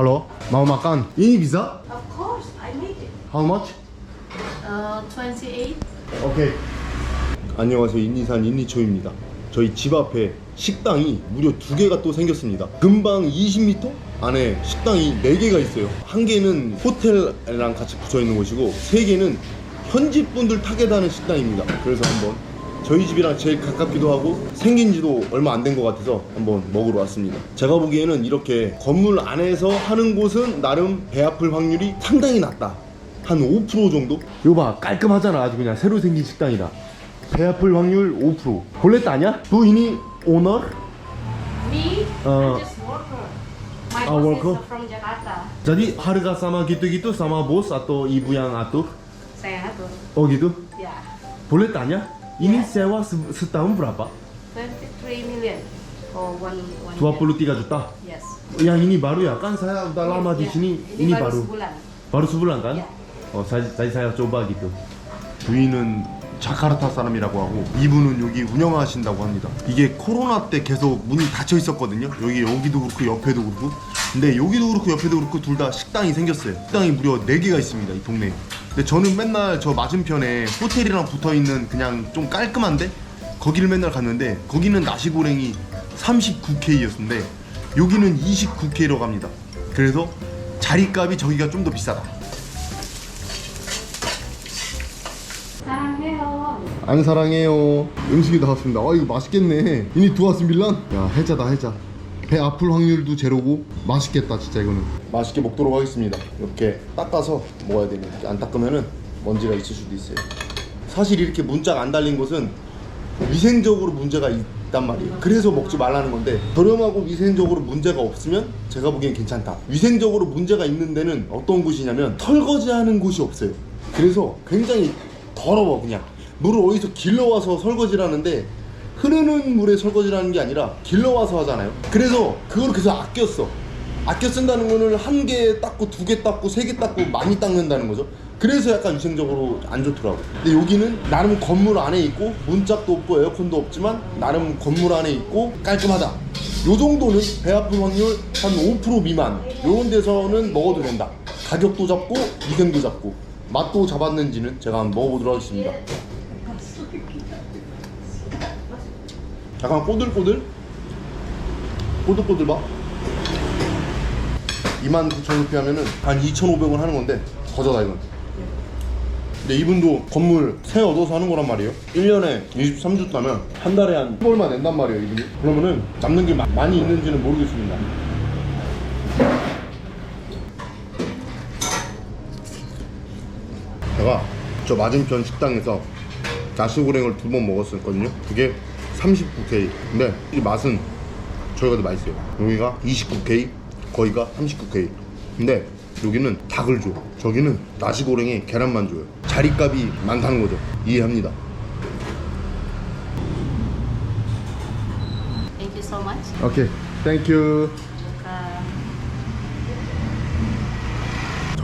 Halo, mau makan? Ini bisa? Of course, I make it. How much? Uh, 28. 오케이. 안녕하세요. 인니산 인니초입니다. 저희 집 앞에 식당이 무려 두 개가 또 생겼습니다. 금방 20m 안에 식당이 네 개가 있어요. 한 개는 호텔이랑 같이 붙어 있는 곳이고 세 개는 현지 분들 타게 다는 식당입니다. 그래서 한번 저희 집이랑 제일 가깝기도 하고 생긴 지도 얼마 안 된 것 같아서 한번 먹으러 왔습니다. 제가 보기에는 이렇게 건물 안에서 하는 곳은 나름 배 아플 확률이 상당히 낮다. 한 5% 정도? 이거 봐 깔끔하잖아 아주 그냥 새로 생긴 식당이다 배 아플 확률 5% 볼레트 아니야? 너 이니 오너? Me, Uh, I'm just worker. My ah, boss worker? is from Jakarta. jadi harga sama gitu-gitu sama bos atau ibu yang atur? Saya atur. oh gitu? Ya, sewa se- setahun berapa? 23 million for one one. 23 juta Yes. yang ini baru ya kan saya udah lama di Ya, sini Ini, ini baru baru sebulan. 바로 수불란 간? 야. 어, 자, 자, saya coba gitu. 부인은 자카르타 사람이라고 하고 이분은 여기 운영하신다고 합니다. 이게 코로나 때 계속 문이 닫혀 있었거든요. 여기 여기도 그렇고 옆에도 그렇고. 근데 여기도 그렇고 옆에도 그렇고 둘 다 식당이 생겼어요. 식당이 무려 4개가 있습니다. 이 동네에. 근데 저는 맨날 저 맞은편에 호텔이랑 붙어 있는 그냥 좀 깔끔한데 거기를 맨날 갔는데 거기는 나시고랭이 39K였는데 여기는 29K로 갑니다. 그래서 자리값이 저기가 좀 더 비싸다. 사랑해요. 안 사랑해요. 음식이 나왔습니다. 아 이거 맛있겠네. 이니 두아스 밀란? 야 해자다 해자. 배 아플 확률도 제로고 맛있겠다 진짜 이거는. 맛있게 먹도록 하겠습니다. 이렇게 닦아서 먹어야 됩니다. 안 닦으면은 먼지가 있을 수도 있어요. 사실 이렇게 문자가 안 달린 곳은 위생적으로 문제가 있단 말이에요. 그래서 먹지 말라는 건데 저렴하고 위생적으로 문제가 없으면 제가 보기엔 괜찮다. 위생적으로 문제가 있는 데는 어떤 곳이냐면 설거지하는 곳이 없어요. 그래서 굉장히 더러워 그냥 물을 어디서 길러와서 설거지를 하는데 흐르는 물에 설거지를 하는 게 아니라 길러와서 하잖아요. 그래서 그걸 계속 아꼈어. 아껴 쓴다는 거는 한 개 닦고 두 개 닦고 세 개 닦고 많이 닦는다는 거죠. 그래서 약간 위생적으로 안 좋더라고. 근데 여기는 나름 건물 안에 있고 문짝도 없고 에어컨도 없지만 나름 건물 안에 있고 깔끔하다. 요 정도는 배 아픈 확률 한 5% 미만. 요런 데서는 먹어도 된다. 가격도 잡고 위생도 잡고 맛도 잡았는지는 제가 한번 먹어보도록 하겠습니다. 약간 꼬들꼬들? 꼬들꼬들 봐. 29,000루피 하면은 한 2,500원 하는 건데 거저다 이건. 근데 이분도 건물 새 얻어서 하는 거란 말이에요. 1년에 23주 따면 한 달에 한 10얼마 낸단 말이에요, 이분이. 그러면은 남는 게 마- 많이 있는지는 모르겠습니다. 제가 저 맞은편 식당에서 나시고랭을 두 번 먹었었거든요. 그게 39K. 근데 이 맛은 저희가 더 맛있어요. 여기가 29K, 거기가 39K. 근데 여기는 닭을 줘. 저기는 나시고랭에 계란만 줘요. 자리값이 많다는 거죠. 이해합니다. Thank you so much. 오케이. 땡큐. Uh,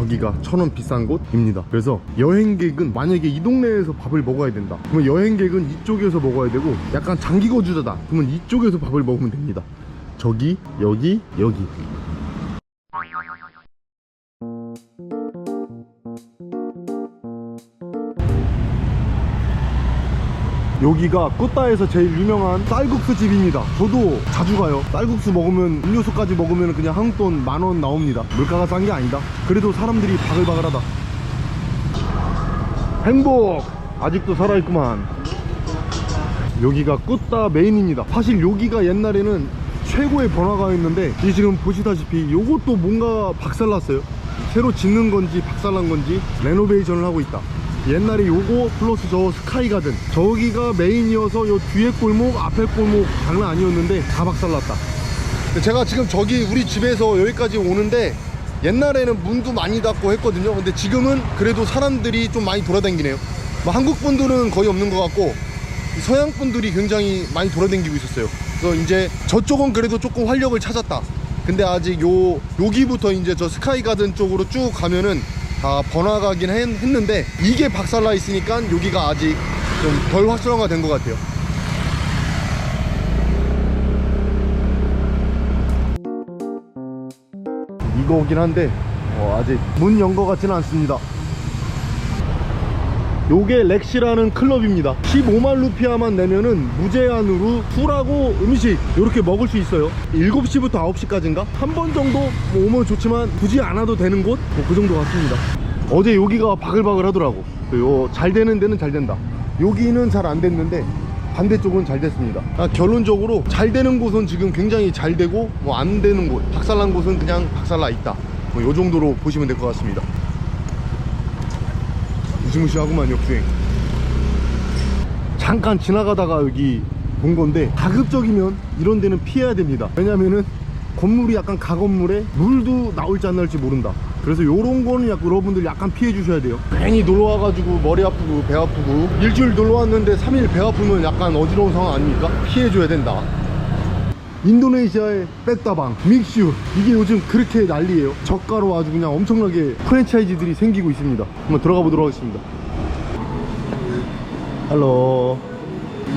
저기가 천 원 비싼 곳입니다. 그래서 여행객은 만약에 이 동네에서 밥을 먹어야 된다. 그러면 여행객은 이쪽에서 먹어야 되고 약간 장기 거주자다. 그러면 이쪽에서 밥을 먹으면 됩니다. 저기, 여기, 여기. 여기가 꾸따에서 제일 유명한 쌀국수 집입니다. 저도 자주 가요. 쌀국수 먹으면 음료수까지 먹으면 그냥 한국 돈 만 원 나옵니다. 물가가 싼 게 아니다. 그래도 사람들이 바글바글하다. 행복! 아직도 살아있구만. 여기가 꾸따 메인입니다. 사실 여기가 옛날에는 최고의 번화가 였는데 이 지금 보시다시피 요것도 뭔가 박살났어요. 새로 짓는 건지 박살난 건지 레노베이션을 하고 있다. 옛날에 요거 플러스 저 스카이 가든 저기가 메인이어서 요 뒤에 골목 앞에 골목 장난 아니었는데 다 박살났다. 제가 지금 저기 우리 집에서 여기까지 오는데 옛날에는 문도 많이 닫고 했거든요. 근데 지금은 그래도 사람들이 좀 많이 돌아다니네요. 뭐 한국 분들은 거의 없는 것 같고 서양 분들이 굉장히 많이 돌아다니고 있었어요. 그래서 이제 저쪽은 그래도 조금 활력을 찾았다. 근데 아직 요 여기부터 이제 저 스카이 가든 쪽으로 쭉 가면은 다 번화가긴 했, 했는데 이게 박살나 있으니까 여기가 아직 좀 덜 활성화가 된 것 같아요. 이거긴 한데 어, 아직 문 연 거 같지는 않습니다 요게 렉시라는 클럽입니다. 15만 루피아만 내면은 무제한으로 술하고 음식 이렇게 먹을 수 있어요. 7시부터 9시까지인가? 한 번 정도 뭐 오면 좋지만 굳이 안 와도 되는 곳? 뭐 그 정도 같습니다. 어제 여기가 바글바글 하더라고. 요 잘 되는 데는 잘 된다. 여기는 잘 안 됐는데 반대쪽은 잘 됐습니다. 아, 결론적으로 잘 되는 곳은 지금 굉장히 잘 되고 뭐 안 되는 곳 박살난 곳은 그냥 박살나 있다. 뭐 요 정도로 보시면 될 것 같습니다 무시무시하구만 역주행. 잠깐 지나가다가 여기 본 건데 가급적이면 이런 데는 피해야 됩니다. 왜냐면은 건물이 약간 가건물에 물도 나올지 안 나올지 모른다. 그래서 요런 거는 약 여러분들 약간 피해 주셔야 돼요. 괜히 놀러 와가지고 머리 아프고 배 아프고 일주일 놀러 왔는데 3일 배 아프면 약간 어지러운 상황 아닙니까? 피해 줘야 된다 인도네시아의 백다방, 믹슈. 이게 요즘 그렇게 난리예요. 저가로 아주 그냥 엄청나게 프랜차이즈들이 생기고 있습니다. 한번 들어가 보도록 하겠습니다. 할로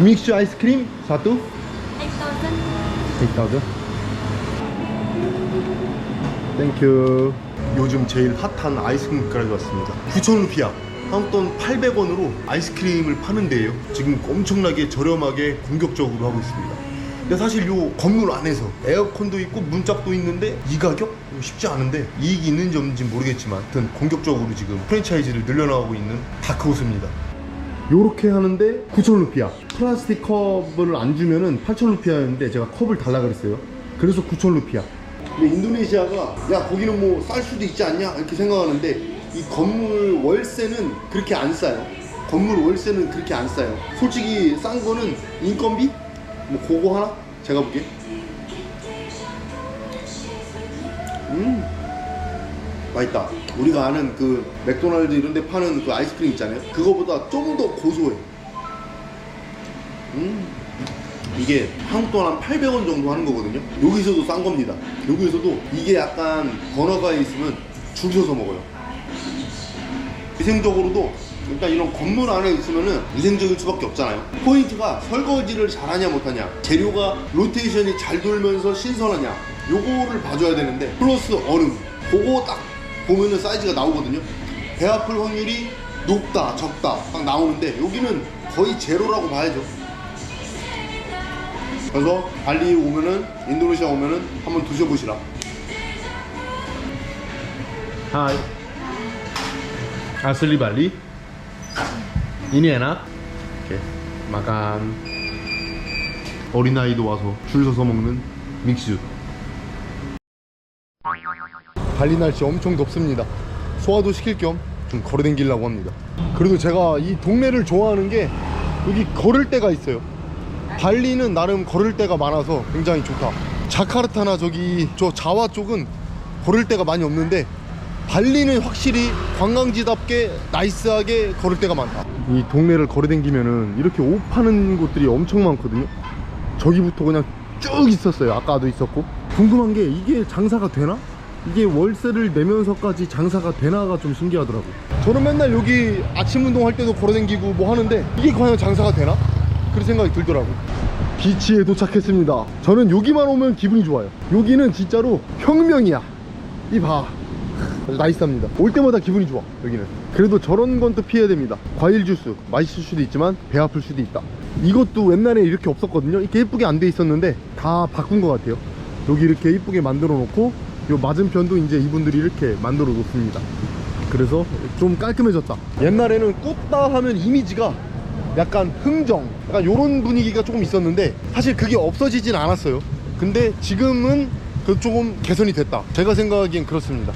믹슈 아이스크림 사투 8,000 8,000 땡큐 요즘 제일 핫한 아이스크림 가게 왔습니다. 9,000루피아. 한국 돈 800원으로 아이스크림을 파는 데예요. 지금 엄청나게 저렴하게 공격적으로 하고 있습니다 근데 사실 요 건물 안에서 에어컨도 있고 문짝도 있는데 이 가격? 쉽지 않은데 이익이 있는지 없는지 모르겠지만 하여튼 공격적으로 지금 프랜차이즈를 늘려나가고 있는 다크호스입니다. 요렇게 하는데 9,000루피아. 플라스틱 컵을 안 주면은 8,000루피아였는데 제가 컵을 달라 그랬어요. 그래서 9,000루피아. 근데 인도네시아가 야 거기는 뭐 쌀 수도 있지 않냐? 이렇게 생각하는데 이 건물 월세는 그렇게 안 싸요. 건물 월세는 그렇게 안 싸요. 솔직히 싼 거는 인건비? 뭐 그거 하나? 제가 볼게 음 맛있다. 우리가 아는 그 맥도날드 이런 데 파는 그 아이스크림 있잖아요. 그거보다 좀 더 고소해. 음. 이게 한국 돈 한 800원 정도 하는 거거든요. 여기서도 싼 겁니다. 여기서도 이게 약간 번화가에 있으면 줄 서서 먹어요. 위생적으로도 일단 이런 건물 안에 있으면은 위생적일 수밖에 없잖아요. 포인트가 설거지를 잘하냐 못하냐, 재료가 로테이션이 잘 돌면서 신선하냐, 요거를 봐줘야 되는데 플러스 얼음, 그거 딱 보면은 사이즈가 나오거든요. 배 아플 확률이 높다, 적다 딱 나오는데 여기는 거의 제로라고 봐야죠. 그래서 발리 오면은 인도네시아 오면은 한번 드셔보시라. 하이. Asli Bali. Ini enak. Makan. 어린아이도 와서 줄 서서 먹는 믹슈. 발리 날씨 엄청 덥습니다. 소화도 시킬 겸 좀 걸어댕기려고 합니다. 그래도 제가 이 동네를 좋아하는 게 여기 걸을 데가 있어요. 발리는 나름 걸을 데가 많아서 굉장히 좋다. 자카르타나 저기 저 자와 쪽은 걸을 데가 많이 없는데 발리는 확실히 관광지답게 나이스하게 걸을 데가 많다. 이 동네를 걸어댕기면은 이렇게 옷 파는 곳들이 엄청 많거든요. 저기부터 그냥 쭉 있었어요. 아까도 있었고. 궁금한 게 이게 장사가 되나? 이게 월세를 내면서까지 장사가 되나가 좀 신기하더라고. 저는 맨날 여기 아침 운동할 때도 걸어댕기고 뭐 하는데 이게 과연 장사가 되나? 그런 생각이 들더라고. 비치에 도착했습니다. 저는 여기만 오면 기분이 좋아요. 여기는 진짜로 혁명이야. 이 봐. 나이스합니다. 올 때마다 기분이 좋아. 여기는. 그래도 저런 건 또 피해야 됩니다. 과일 주스 맛있을 수도 있지만 배 아플 수도 있다. 이것도 옛날에 이렇게 없었거든요. 이렇게 예쁘게 안 돼 있었는데 다 바꾼 것 같아요. 여기 이렇게 예쁘게 만들어 놓고 요 맞은편도 이제 이분들이 이렇게 만들어 놓습니다. 그래서 좀 깔끔해졌다. 옛날에는 꽂다 하면 이미지가 약간 흥정, 약간 요런 분위기가 조금 있었는데 사실 그게 없어지진 않았어요. 근데 지금은 그 조금 개선이 됐다. 제가 생각하기엔 그렇습니다.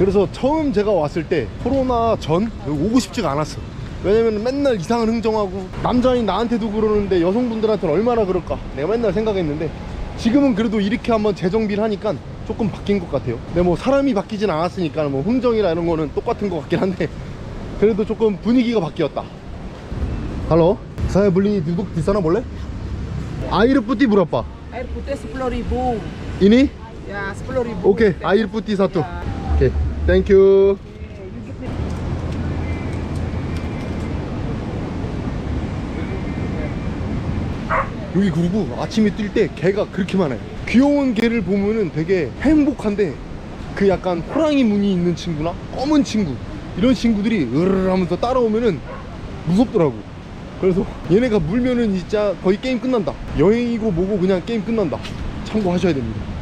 그래서 처음 제가 왔을 때 코로나 전 오고 싶지가 않았어. 왜냐면 맨날 이상한 흥정하고 남자인 나한테도 그러는데 여성분들한테는 얼마나 그럴까 내가 맨날 생각했는데 지금은 그래도 이렇게 한번 재정비를 하니까 조금 바뀐 것 같아요. 근데 뭐 사람이 바뀌진 않았으니까 뭐 흥정이나 이런 거는 똑같은 것 같긴 한데 그래도 조금 분위기가 바뀌었다. Di sana boleh? Air putih berapa? Air putih 10.000. Ini? Ya, 10.000. Oke, air putih satu. Oke, you. 여기 그리고 아침에 뛸 때 개가 그렇게 많아요. 귀여운 개를 보면은 되게 행복한데 그 약간 호랑이 무늬 있는 친구나 검은 친구 이런 친구들이 으르르 하면서 따라오면은 무섭더라고 그래서 얘네가 물면은 진짜 거의 게임 끝난다 여행이고 뭐고 그냥 게임 끝난다 참고하셔야 됩니다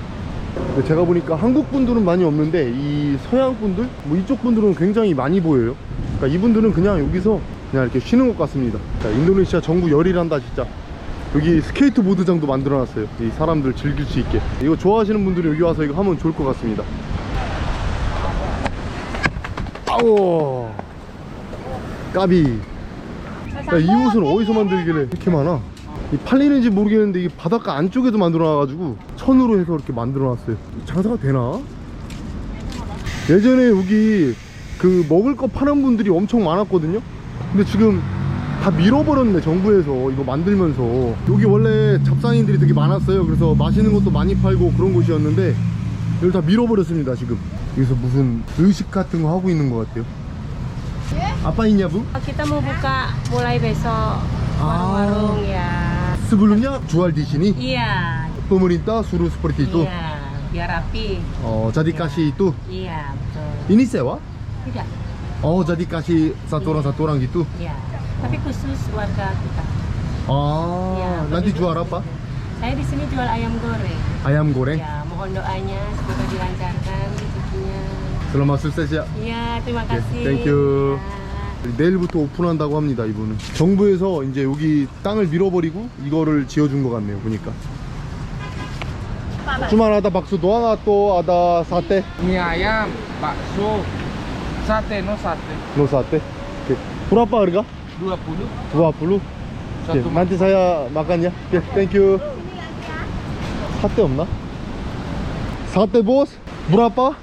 제가 보니까 한국 분들은 많이 없는데 이 서양 분들? 뭐 이쪽 분들은 굉장히 많이 보여요. 그러니까 이분들은 그냥 여기서 그냥 이렇게 쉬는 것 같습니다. 자, 인도네시아 정부 열이란다 진짜. 여기 스케이트보드장도 만들어놨어요. 이 사람들 즐길 수 있게. 이거 좋아하시는 분들이 여기 와서 이거 하면 좋을 것 같습니다. 아우 까비. 야, 이 옷은 어디서 만들길래 이렇게 많아? 이 팔리는지 모르겠는데 이게 바닷가 안쪽에도 만들어놔가지고 천으로 해서 이렇게 만들어 놨어요. 장사가 되나? 예전에 여기 그 먹을 거 파는 분들이 엄청 많았거든요. 근데 지금 다 밀어버렸네 정부에서 이거 만들면서. 여기 원래 잡상인들이 되게 많았어요. 그래서 맛있는 것도 많이 팔고 그런 곳이었는데 여기 다 밀어버렸습니다 지금. 여기서 무슨 의식 같은 거 하고 있는 것 같아요. 아빠 있냐부? Kita mau buka mulai besok warung-warung ya. Sebelumnya jual di sini Iya, pemerintah suruh seperti itu iya, biar rapi. oh jadi kasih itu Iya, betul. ini sewa Tidak, oh jadi kasih satu orang satu orang gitu iya. Tapi khusus warga kita. ah Iya, nanti jual apa Saya di sini jual ayam goreng. ayam goreng Ya, mohon doanya semoga dilancarkan rezekinya. selamat sukses ya Iya, terima kasih. thank you. Ya. 내일부터 오픈한다고 합니다 이분은 정부에서 이제 여기 땅을 밀어버리고 이거를 지어준 것 같네요 보니까 Cuma ada bakso doang atau ada sate? Mie ayam, bakso, sate no sate. No sate. Oke. Berapa harga? 20. 20. Oke, nanti saya makan ya. Oke, thank you. Sate 없나? Sate bos. Berapa?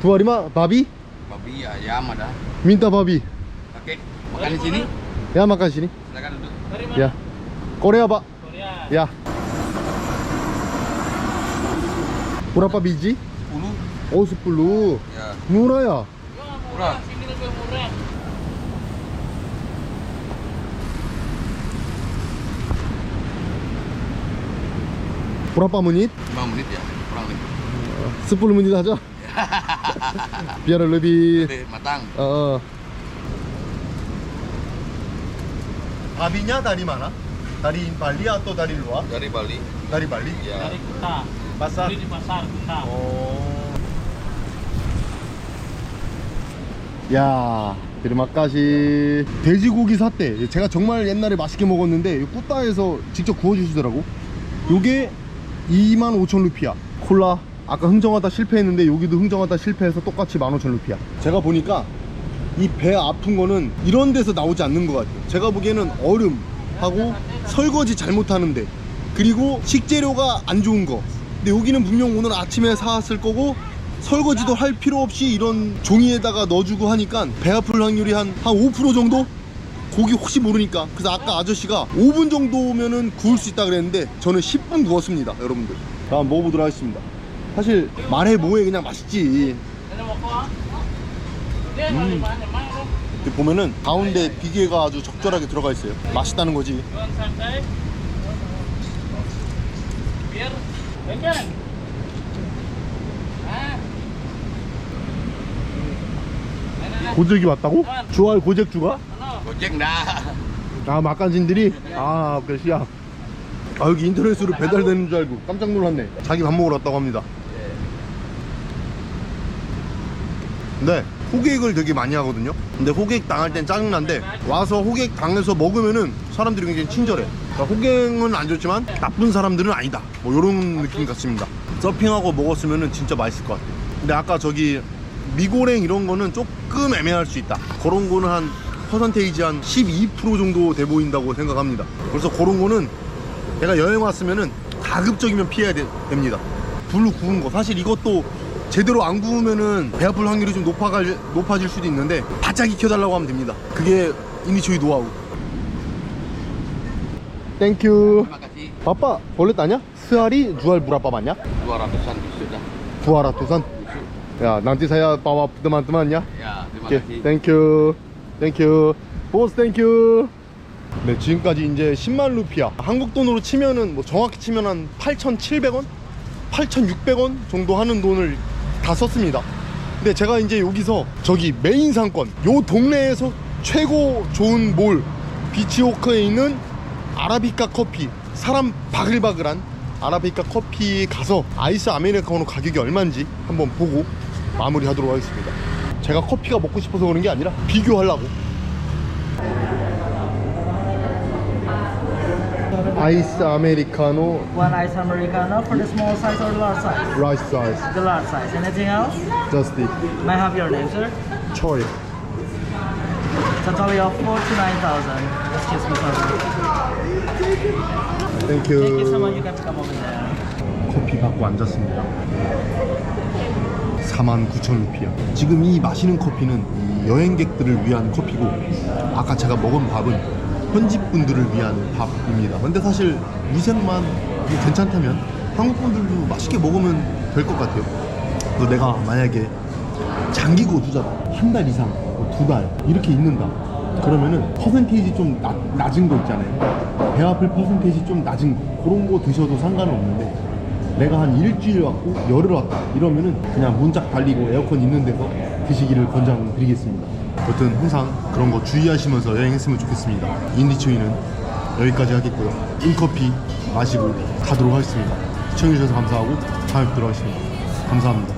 25. Babi? Babi ayam ada. Minta babi. Oke, makan di sini. Ya makan sini. Silakan duduk. Ya. Korea, Pak. Ya. Berapa biji? 10. Oh, 10. Ya, Murah ya? murah. Berapa menit? 5 menit ya, kurang lebih. 10 menit aja. Biar lebih Oke, matang. 어. 바비냐 다리 많아? 다리 발리 atau dari luar? Dari Bali. Dari Bali. Ya. Kuta. Pasar. di pasar Kuta. Oh. 야, kasih. 돼지고기 샀대. 제가 정말 옛날에 맛있게 먹었는데 꾸따에서 직접 구워주시더라고. 요게 25,000 루피야. 콜라. 아까 흥정하다 실패했는데 여기도 흥정하다 실패해서 똑같이 15,000 루피야. 제가 보니까 이 배 아픈 거는 이런 데서 나오지 않는 것 같아요. 제가 보기에는 얼음 하고 설거지 잘못하는데 그리고 식재료가 안 좋은 거. 근데 여기는 분명 오늘 아침에 사왔을 거고 설거지도 할 필요 없이 이런 종이에다가 넣어주고 하니까 배 아플 확률이 한, 한 5% 정도? 고기 혹시 모르니까. 그래서 아까 아저씨가 5분 정도면은 구울 수 있다 그랬는데 저는 10분 구웠습니다 여러분들. 자 한번 먹어보도록 하겠습니다. 사실 말해 뭐해 그냥 맛있지. 음. 보면은 가운데 비계가 아주 적절하게 들어가 있어요. 맛있다는 거지 고적이 왔다고? 주알 고적주가? Gojek dah. 아 막간신들이? 아 그래 시야. 아 여기 인터넷으로 배달되는 줄 알고 깜짝 놀랐네. 자기 밥 먹으러 왔다고 합니다. 네 호객을 되게 많이 하거든요. 근데 호객 당할 땐 짜증난데 와서 호객 당해서 먹으면은 사람들이 굉장히 친절해. 그러니까 호객은 안 좋지만 나쁜 사람들은 아니다. 뭐 이런 느낌 같습니다. 서핑하고 먹었으면은 진짜 맛있을 것 같아요. 근데 아까 저기 미고랭 이런 거는 조금 애매할 수 있다. 그런 거는 한 퍼센테이지 한 12% 정도 돼 보인다고 생각합니다. 그래서 그런 거는 내가 여행 왔으면은 가급적이면 피해야 되- 됩니다. 불로 구운 거. 사실 이것도 제대로 안 구우면은 배 아플 확률이 좀 높아갈, 높아질 수도 있는데 바짝 익혀달라고 하면 됩니다. 그게 이니초이 노하우 땡큐. 바빠 벌레 따냐? 스아리 주알 무라빠 맞냐? 200-an busuk dah. 부아라 두산 Busuk. 야 Ya, terima 오케이 kasih. 땡큐 땡큐 보스 땡큐 네 지금까지 이제 10만 루피야 한국 돈으로 치면은 뭐 정확히 치면 한 8,700원? 8,600원 정도 하는 돈을 다 썼습니다. 근데 제가 이제 여기서 저기 메인 상권 요 동네에서 최고 좋은 몰 비치호크에 있는 아라비카 커피 사람 바글바글한 아라비카 커피 가서 아이스 아메리카노 가격이 얼마인지 한번 보고 마무리 하도록 하겠습니다. 제가 커피가 먹고 싶어서 그런 게 아니라 비교하려고. 아이스 아메리카노 One ice americano for the small size or large size? 라이스 사이즈 The large size. Anything else? 저스티 May I have your name, sir? 초 이 Totally of 49,000. Excuse me, sir. Thank you so much. You can come over there. 커피 받고 앉았습니다 49,000 루피야 지금 이 마시는 커피는 이 여행객들을 위한 커피고 아까 제가 먹은 밥은 현지 분들을 위한 밥입니다 근데 사실 위생만 뭐 괜찮다면 한국 분들도 맛있게 먹으면 될 것 같아요 내가 만약에 장기 거주자다 한달 이상 뭐 두 달 이렇게 있는다. 그러면은 퍼센테이지 좀 낮, 낮은 거 있잖아요. 배 아플 퍼센테이지 좀 낮은 거. 그런 거 드셔도 상관은 없는데 내가 한 일주일 왔고 열흘 왔다. 이러면은 그냥 문짝 달리고 에어컨 있는 데서 드시기를 권장드리겠습니다. 여튼 항상 그런 거 주의하시면서 여행했으면 좋겠습니다. 인디초이는 여기까지 하겠고요. 인커피 마시고 가도록 하겠습니다. 시청해주셔서 감사하고 다음에 뵙도록 하겠습니다. 감사합니다